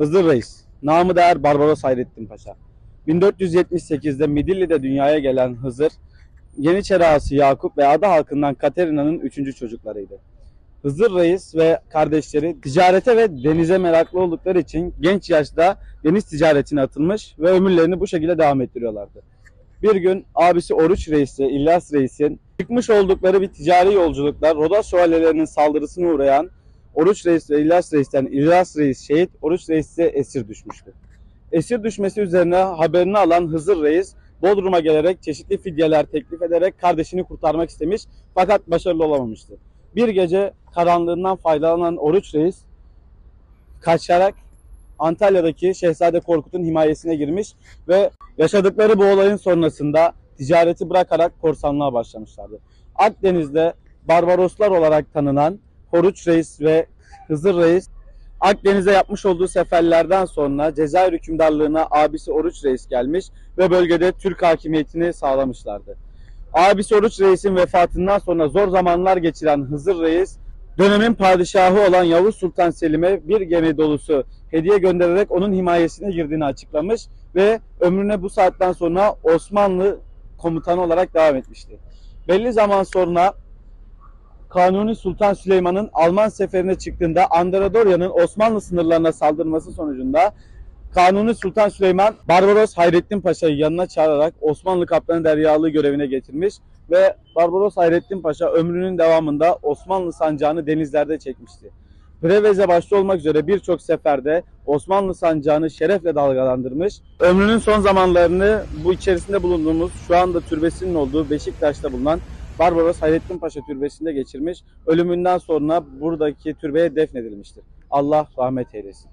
Hızır Reis, namı değer Barbaros Hayrettin Paşa. 1478'de Midilli'de dünyaya gelen Hızır, Yeniçeri ağası Yakup ve ada halkından Katerina'nın üçüncü çocuklarıydı. Hızır Reis ve kardeşleri ticarete ve denize meraklı oldukları için genç yaşta deniz ticaretine atılmış ve ömürlerini bu şekilde devam ettiriyorlardı. Bir gün abisi Oruç Reis ile İlyas Reis'in çıkmış oldukları bir ticari yolculuklar Rodas şövalyelerinin saldırısına uğrayan Oruç Reis ve İlyas Reis'ten İlyas Reis şehit, Oruç Reis ise esir düşmüştü. Esir düşmesi üzerine haberini alan Hızır Reis Bodrum'a gelerek çeşitli fidyeler teklif ederek kardeşini kurtarmak istemiş fakat başarılı olamamıştı. Bir gece karanlığından faydalanan Oruç Reis kaçarak Antalya'daki Şehzade Korkut'un himayesine girmiş ve yaşadıkları bu olayın sonrasında ticareti bırakarak korsanlığa başlamışlardı. Akdeniz'de Barbaroslar olarak tanınan Oruç Reis ve Hızır Reis Akdeniz'e yapmış olduğu seferlerden sonra Cezayir hükümdarlığına abisi Oruç Reis gelmiş ve bölgede Türk hakimiyetini sağlamışlardı. Abisi Oruç Reis'in vefatından sonra zor zamanlar geçiren Hızır Reis, dönemin padişahı olan Yavuz Sultan Selim'e bir gemi dolusu hediye göndererek onun himayesine girdiğini açıklamış ve ömrüne bu saatten sonra Osmanlı komutanı olarak devam etmişti. Belli zaman sonra Kanuni Sultan Süleyman'ın Alman seferine çıktığında Andradonya'nın Osmanlı sınırlarına saldırması sonucunda Kanuni Sultan Süleyman Barbaros Hayrettin Paşa'yı yanına çağırarak Osmanlı kaptanı deryalığı görevine getirmiş ve Barbaros Hayrettin Paşa ömrünün devamında Osmanlı sancağını denizlerde çekmişti. Preveze başta olmak üzere birçok seferde Osmanlı sancağını şerefle dalgalandırmış. Ömrünün son zamanlarını bu içerisinde bulunduğumuz şu anda türbesinin olduğu Beşiktaş'ta bulunan Barbaros Hayrettin Paşa Türbesi'nde geçirmiş. Ölümünden sonra buradaki türbeye defnedilmiştir. Allah rahmet eylesin.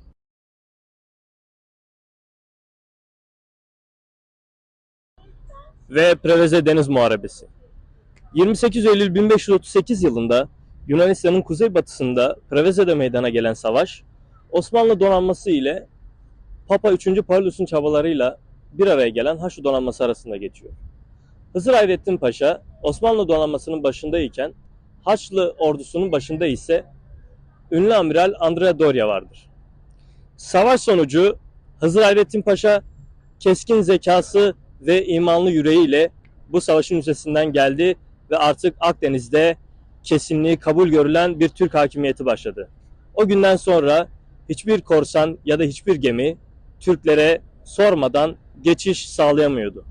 ve Preveze Deniz Muharebesi. 28 Eylül 1538 yılında Yunanistan'ın kuzeybatısında Preveze'de meydana gelen savaş, Osmanlı donanması ile Papa 3. Paulus'un çabalarıyla bir araya gelen Haçlı donanması arasında geçiyor. Hızır Hayrettin Paşa Osmanlı donanmasının başındayken Haçlı ordusunun başında ise ünlü amiral Andrea Doria vardır. Savaş sonucu Hızır Hayrettin Paşa keskin zekası ve imanlı yüreğiyle bu savaşın üstesinden geldi ve artık Akdeniz'de kesinliği kabul görülen bir Türk hakimiyeti başladı. O günden sonra hiçbir korsan ya da hiçbir gemi Türklere sormadan geçiş sağlayamıyordu.